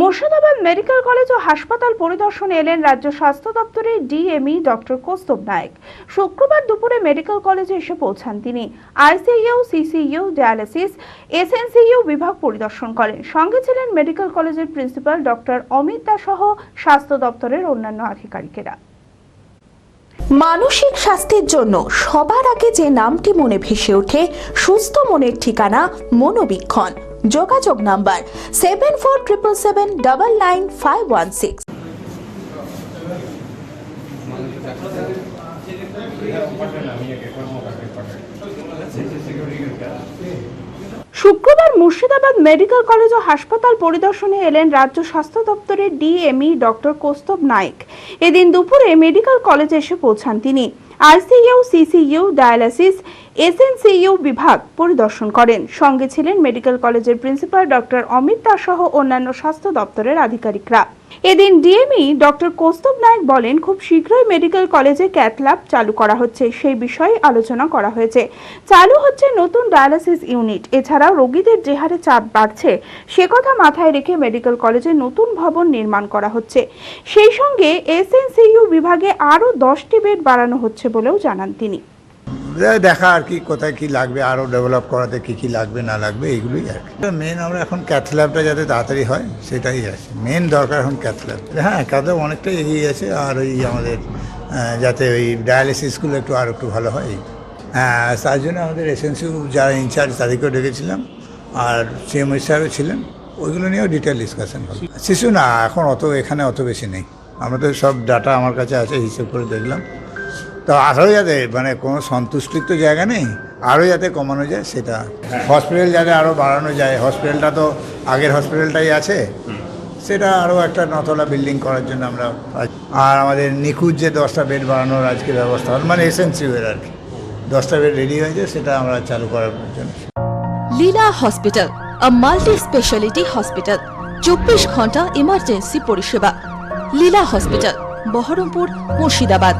Murshidabad medical college ও হাসপাতাল পরিদর্শনে এলেন রাজ্য স্বাস্থ্য দপ্তরের ডিএমই ডক্টর কৌস্তব নায়ক। শুক্রবার দুপুরে মেডিকেল কলেজে এসে পৌঁছান তিনি। আইসিইউ, সিসিইউ, ডায়ালিসিস, এসএনসিইউ বিভাগ পরিদর্শন করেন। সঙ্গে ছিলেন মেডিকেল কলেজের প্রিন্সিপাল ডক্টর অমিত দাস সহ স্বাস্থ্য দপ্তরের অন্যান্য আধিকারিকেরা। মানসিক স্বাস্থ্যের জন্য সবার আগে যে নামটি মনে ভেসে ওঠে, সুস্থ মনের ঠিকানা মনোবীক্ষণ। যোগাযোগ number seven four triple seven double nine five one six শুক্রবার মুর্শিদাবাদ মেডিকেল কলেজ ও হাসপাতাল পরিদর্শনে এলেন রাজ্য স্বাস্থ্য দপ্তরের ডিএমই ডক্টর কৌস্তব নায়েক। এদিন দুপুরে মেডিকেল কলেজে এসে পৌঁছান তিনি। আইসিইউ, সিসিইউ, ডায়ালাসিস, এসএনসিইউ বিভাগ পরিদর্শন করেন। সঙ্গে ছিলেন মেডিকেল কলেজের প্রিন্সিপাল ডক্টর অমিত দাস সহ অন্যান্য স্বাস্থ্য দপ্তরের আধিকারিকরা। এদিন ডিএমই ডক্টর কৌস্তব নায়ক বলেন, খুব শীঘ্রই মেডিকেল কলেজে ক্যাথ ল্যাব চালু করা হচ্ছে। সেই বিষয়ে আলোচনা করা হয়েছে। চালু হচ্ছে নতুন ডায়ালিসিস ইউনিট। এছাড়াও রোগীদের যে হারে চাপ বাড়ছে, সে কথা মাথায় রেখে মেডিকেল কলেজে নতুন ভবন নির্মাণ করা হচ্ছে। সেই সঙ্গে এসএনসিইউ বিভাগে আরও দশটি বেড বাড়ানো হচ্ছে বলেও জানান তিনি। দেখা আর কি, কোথায় কি লাগবে আরও ডেভেলপ করাতে কি কি লাগবে, না লাগবে, এইগুলোই আর কি। মেন আমরা এখন ক্যাথ ল্যাবটা যাতে তাড়াতাড়ি হয়, সেটাই আছে মেন দরকার এখন ক্যাথ ল্যাব হ্যাঁ ক্যাথ ল্যাব অনেকটাই এগিয়ে গেছে, আর ওই আমাদের যাতে ওই ডায়ালিসিসগুলো একটু আর একটু ভালো হয়। হ্যাঁ তার জন্য আমাদের এসেন্সিউ যারা ইনচার্জ তাদেরকেও ডেকেছিলাম, আর সিএমএস সাহেবও ছিলেন, ওইগুলো নিয়েও ডিটেল ডিসকাশন হবে। শিশু না, এখন অত, এখানে অত বেশি নেই। আমরা তো সব ডাটা আমার কাছে আছে, হিসেব করে দেখলাম। তো আরও যাতে মানে কোনো সন্তুষ্টির তো জায়গা নেই, আরও যাতে কমানো যায় সেটা। হসপিটাল যাতে আরও বাড়ানো যায়, হসপিটালটা তো আগের হসপিটালটাই আছে। সেটা আরও একটা নতলা বিল্ডিং করার জন্য আমরা আর আমাদের নিখুঁত যে দশটা বেড বাড়ানোর আজকে ব্যবস্থা মানে এসেন্সিভের আর কি। দশটা বেড রেডি হয়েছে, সেটা আমরা চালু করার জন্য। Leela hospital multi speciality hospital চব্বিশ ঘণ্টা ইমার্জেন্সি পরিষেবা। লীলা হসপিটাল, বহরমপুর, মুর্শিদাবাদ।